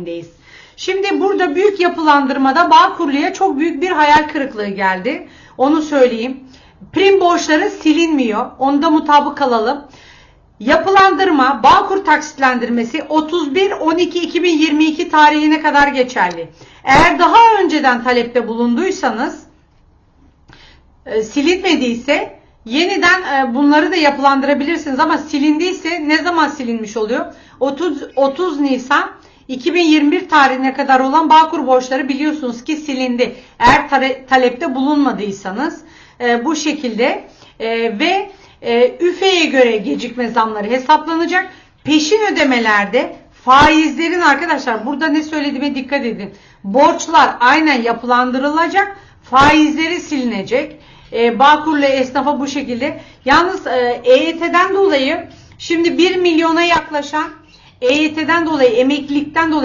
tarihindeyiz. Şimdi burada büyük yapılandırmada Bağkurlu'ya çok büyük bir hayal kırıklığı geldi. Onu söyleyeyim. Prim borçları silinmiyor. Onda mutabık kalalım. Yapılandırma, Bağkur taksitlendirmesi 31-12-2022 tarihine kadar geçerli. Eğer daha önceden talepte bulunduysanız e, silinmediyse yeniden e, bunları da yapılandırabilirsiniz ama silindiyse ne zaman silinmiş oluyor? 30 30 Nisan 2021 tarihine kadar olan Bağkur borçları biliyorsunuz ki silindi. Eğer talepte bulunmadıysanız e, bu şekilde e, ve e, üfeye göre gecikme zamları hesaplanacak. Peşin ödemelerde faizlerin arkadaşlar burada ne söylediğime dikkat edin. Borçlar aynen yapılandırılacak. Faizleri silinecek. E, Bağkur'la esnafa bu şekilde. Yalnız e, EYT'den dolayı şimdi 1 milyona yaklaşan EYT'den dolayı emeklilikten dolayı